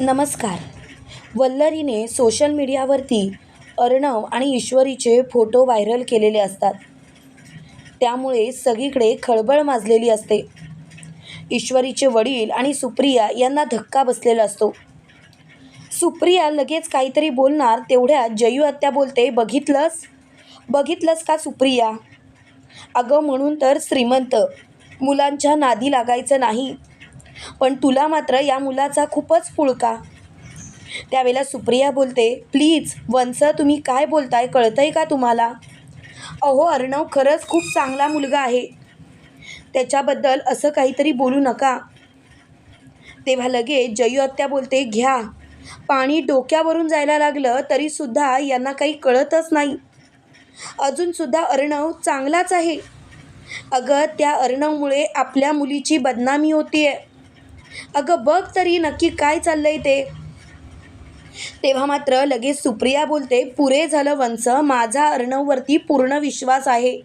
नमस्कार. वल्लरीने सोशल मीडियावरती अर्णव आणि ईश्वरीचे फोटो व्हायरल केलेले असतात. त्यामुळे सगळीकडे खळबळ माजलेली असते. ईश्वरीचे वडील आणि सुप्रिया यांना धक्का बसलेला असतो. सुप्रिया लगेच काहीतरी बोलणार तेवढ्यात जयू आत्या बोलते बघितलंस? बघितलंस का सुप्रिया? अगं म्हणून तर श्रीमंत. मुलांच्या नादी लागायचं नाही. पण तुला मात्र या मुलाचा खूपच पुळका त्यावेळेला सुप्रिया बोलते प्लीज वंस तुम्ही काय बोलताय कळतंय का तुम्हाला? अहो अर्णव खरंच खूप चांगला मुलगा आहे. त्याच्याबद्दल असं काहीतरी बोलू नका. तेव्हा लगेच जयू आत्या बोलते घ्या. पाणी डोक्यावरून जायला लागलं तरीसुद्धा यांना काही कळतच नाही. अजूनसुद्धा अर्णव चांगलाच आहे. अगं त्या अर्णवमुळे आपल्या मुलीची बदनामी होती आहे अगं बघ तरी नक्की काय चाललंय ते. तेव्हा मात्र लगेच सुप्रिया बोलते पुरे झालं वंच माझा अर्णववरती पूर्ण विश्वास आहे.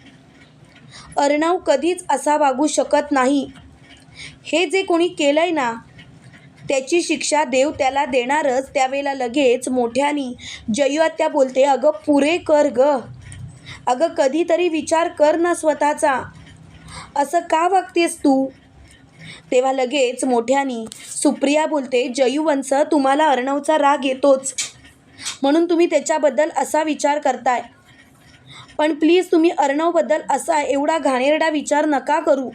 अर्णव कधीच असा वागू शकत नाही. हे जे कोणी केलंय ना त्याची शिक्षा देव त्याला देणारच. त्यावेळेला लगेच मोठ्यानी जयू बोलते अगं पुरे कर ग. अगं कधीतरी विचार कर ना स्वतःचा. असं का वागतेस तू? तेव्हा लगेच मोठ्यानी सुप्रिया बोलते जयूवंश तुम्हाला अर्णवचा राग येतोच. म्हणून तुम्ही त्याच्याबद्दल असा विचार करताय. पण प्लीज तुम्ही अर्णवबद्दल असा एवढा घाणेरडा विचार नका करू.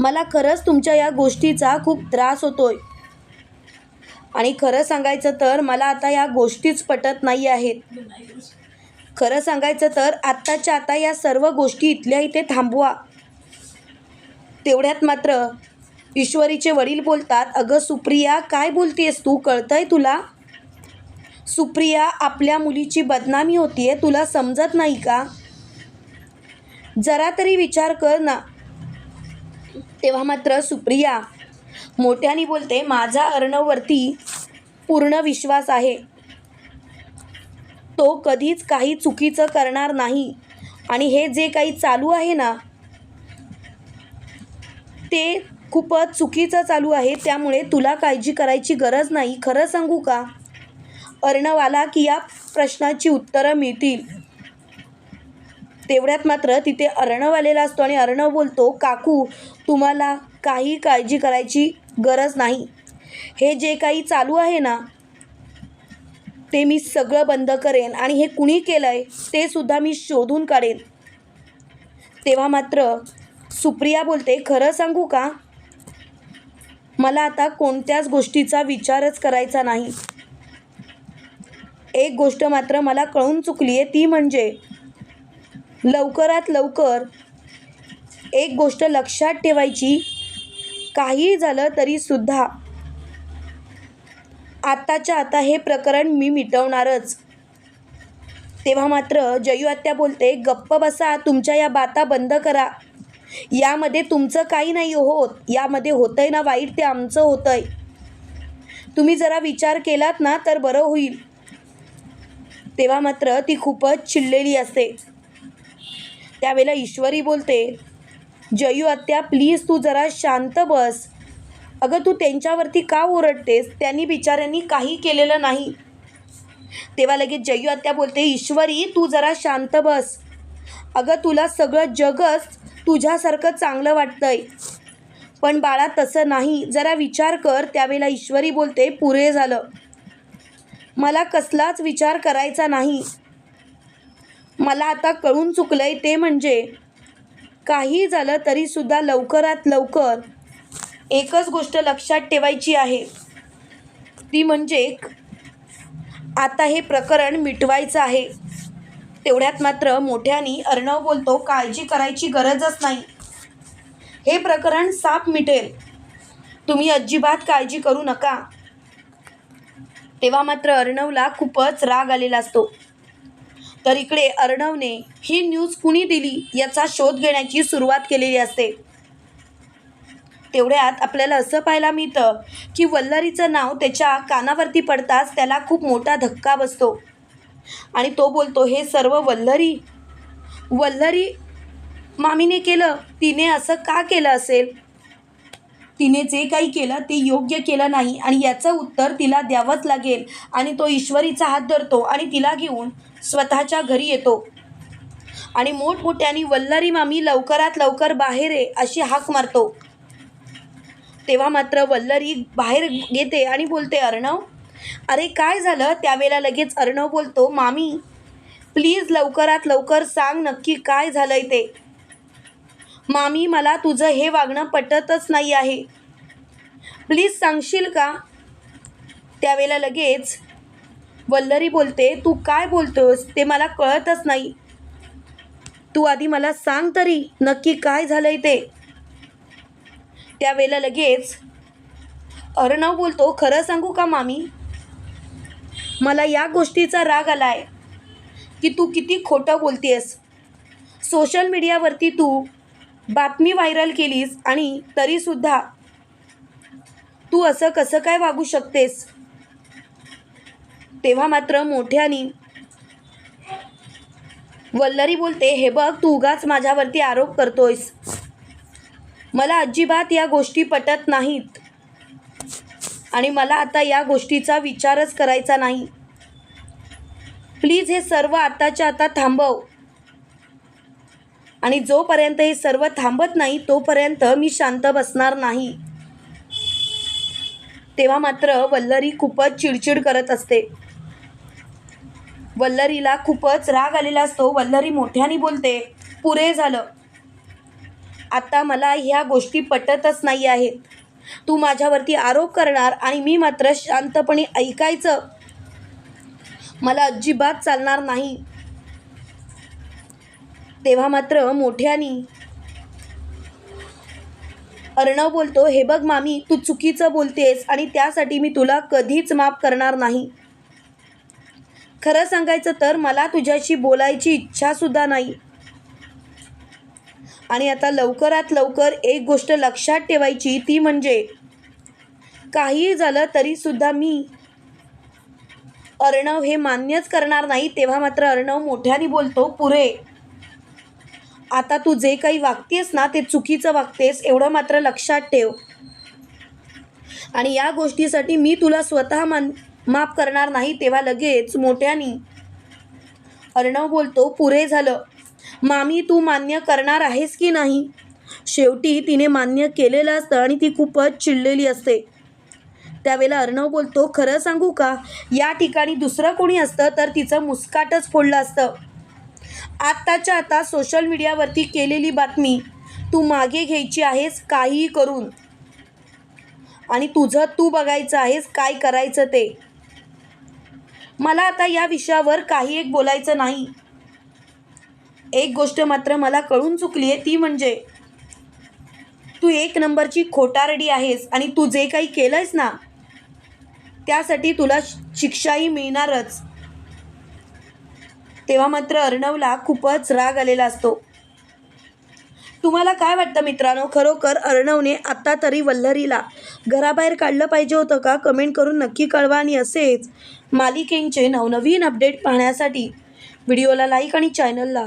मला खरंच तुमच्या या गोष्टीचा खूप त्रास होतोय. आणि खरं सांगायचं तर मला आता या गोष्टीच पटत नाही आहेत. खरं सांगायचं तर आत्ताच्या आता या सर्व गोष्टी इथल्या इथे थांबवा. तेवढ्यात मात्र ईश्वरीचे वडील बोलतात अगं सुप्रिया काय बोलतेस तू? कळतंय तुला? सुप्रिया आपल्या मुलीची बदनामी होतीये तुला समजत नाही का? जरा तरी विचार कर ना. तेव्हा मात्र सुप्रिया मोठ्याने बोलते माझा अर्णववरती पूर्ण विश्वास आहे. तो कधीच काही चुकीचं करणार नाही. आणि हे जे काही चालू आहे ना ते खूपच चुकीचं चालू आहे त्यामुळे तुला काळजी करायची गरज नाही. खरं सांगू का? अर्णव आला की या प्रश्नाची उत्तरं मिळतील. तेवढ्यात मात्र तिथे अर्णव आलेला असतो आणि अर्णव बोलतो काकू तुम्हाला काही काळजी करायची गरज नाही. हे जे काही चालू आहे ना ते मी सगळं बंद करेन आणि हे कुणी केलं आहे ते सुद्धा मी शोधून काढेन. तेव्हा मात्र सुप्रिया बोलते खरं सांगू का? मला आता कोणत्याच गोष्टीचा विचारच करायचा नाही. एक गोष्ट मात्र मला कळून चुकली आहे ती म्हणजे लवकरात लवकर एक गोष्ट लक्षात ठेवायची. काही झालं तरीसुद्धा आत्ताच्या आता हे प्रकरण मी मिटवणारच. तेव्हा मात्र जयू आत्या बोलते गप्प बसा तुमच्या या बाता बंद करा. यामध्ये तुमचं काही नाही होत. यामध्ये होतंय ना वाईट ते आमचं होतंय. तुम्ही जरा विचार केलात ना तर बरं होईल. तेव्हा मात्र ती खूपच चिडलेली असते. त्यावेळेला ईश्वरी बोलते जयू आत्या प्लीज तू जरा शांत बस. अगं तू त्यांच्यावरती का ओरडतेस? त्यांनी बिचाऱ्यांनी काही केलेलं नाही. तेव्हा लगेच जयू आत्या बोलते ईश्वरी तू जरा शांत बस. अगं तुला सगळं जगच तुझ्यासारखं चांगलं वाटतंय. पण बाळा तसं नाही. जरा विचार कर. त्यावेळेला ईश्वरी बोलते पुरे झालं. मला कसलाच विचार करायचा नाही. मला आता कळून चुकलंय ते म्हणजे काही झालं तरीसुद्धा लवकरात लवकर एकच गोष्ट लक्षात ठेवायची आहे. ती म्हणजे आता हे प्रकरण मिटवायचं आहे. तेवढ्यात मात्र मोठ्यानी अर्णव बोलतो काळजी करायची गरजच नाही. हे प्रकरण साप मिटेल. तुम्ही अजिबात काळजी करू नका. तेव्हा मात्र अर्णवला खूपच राग आलेला असतो. तर इकडे अर्णवने ही न्यूज कुणी दिली याचा शोध घेण्याची सुरुवात केलेली असते. तेवढ्यात आपल्याला असं पाहायला मिळतं की वल्लरीचं नाव त्याच्या कानावरती पडताच त्याला खूप मोठा धक्का बसतो. आणि तो बोलतो हे सर्व वल्लरी वल्लरी मामीने केलं तिने असं का केलं असेल? तिने जे काही केलं ते योग्य केलं नाही आणि याचं उत्तर तिला द्यावंच लागेल आणि तो ईश्वरीचा हात धरतो आणि तिला घेऊन स्वतःच्या घरी येतो. आणि मोठमोठ्याने वल्लरी मामी लवकरात लवकर बाहेर आहे अशी हाक मारतो. तेव्हा मात्र वल्लरी बाहेर येते आणि बोलते अर्णव अरे काय झालं? त्यावेळेला लगेच अर्णव बोलतो मामी प्लीज लवकरात लवकर सांग नक्की काय झालंय ते. मामी मला तुझं हे वागणं पटतच नाही आहे. प्लीज सांगशील का? त्यावेळेला लगेच वल्लरी बोलते तू काय बोलतोस? ते मला कळतच नाही. तू आधी मला सांग तरी नक्की काय झालंय ते. त्यावेळेला लगेच अर्णव बोलतो खरं सांगू का मामी? मला या गोष्टीचा राग आलाय की तू किती खोटं बोलतेस. सोशल मीडियावरती तू बातमी व्हायरल केलीस आणि तरीसुद्धा तू असं कसं काय वागू शकतेस? तेव्हा मात्र मोठ्यानी वल्लरी बोलते हे बघ तू उगाच माझ्यावरती आरोप करतोयस. मला अजिबात या गोष्टी पटत नाहीत. आणि मला आता या गोष्टीचा विचारच करायचा नाही. प्लीज हे सर्व आताच्या आता थांबव. आणि जोपर्यंत हे सर्व थांबत नाही तोपर्यंत मी शांत बसणार नाही. तेव्हा मात्र वल्लरी खूपच चिडचिड करत असते. वल्लरीला खूपच राग आलेला असतो. वल्लरी मोठ्याने बोलते पुरे झालं. आता मला ह्या गोष्टी पटतच नाही आहेत तू माझ्यावरती आरोप करणार आणि मी मात्र शांतपणे ऐकायचं. मला अजिबात चालणार नाही. तेव्हा मात्र मोठ्यानी अर्णव बोलतो हे बघ मामी तू चुकीचं बोलतेस आणि त्यासाठी मी तुला कधीच माफ करणार नाही. खरं सांगायचं तर मला तुझ्याशी बोलायची इच्छासुद्धा नाही. आणि आता लवकरात लवकर एक गोष्ट लक्षात ठेवायची ती म्हणजे काहीही झालं तरीसुद्धा मी अर्णव हे मान्यच करणार नाही तेव्हा मात्र अर्णव मोठ्याने बोलतो पुरे आता तू जे काही वागतेस ना ते चुकीचं वागतेस एवढं मात्र लक्षात ठेव. आणि या गोष्टीसाठी मी तुला स्वतः मान माफ करणार नाही तेव्हा लगेच मोठ्यानी अर्णव बोलतो पुरे झालं मामी तू मान्य करणार आहेस की नाही? शेवटी तिने मान्य केलेलं असतं आणि ती खूपच चिडलेली असते. त्यावेळेला अर्णव बोलतो खरं सांगू का? या ठिकाणी दुसरं कोणी असतं तर तिचं मुस्काटच फोडलं असतं. आत्ताच्या आता सोशल मीडियावरती केलेली बातमी तू मागे घ्यायची आहेस काहीही करून. आणि तुझं तू बघायचं आहेस काय करायचं ते. मला आता या विषयावर काही एक बोलायचं नाही. एक गोष्ट मात्र मला कळून चुकली आहे ती म्हणजे तू एक नंबरची खोटारडी आहेस आणि तू जे काही केलं आहेस ना त्यासाठी तुला शिक्षाही मिळणारच. तेव्हा मात्र अर्णवला खूपच राग आलेला असतो. तुम्हाला काय वाटतं मित्रांनो? खरोखर अर्णवने आत्ता तरी वल्लरीला घराबाहेर काढलं पाहिजे होतं का? कमेंट करून नक्की कळवा आणि असेच मालिकेंचे नवनवीन अपडेट पाहण्यासाठी व्हिडिओला लाईक आणि चॅनलला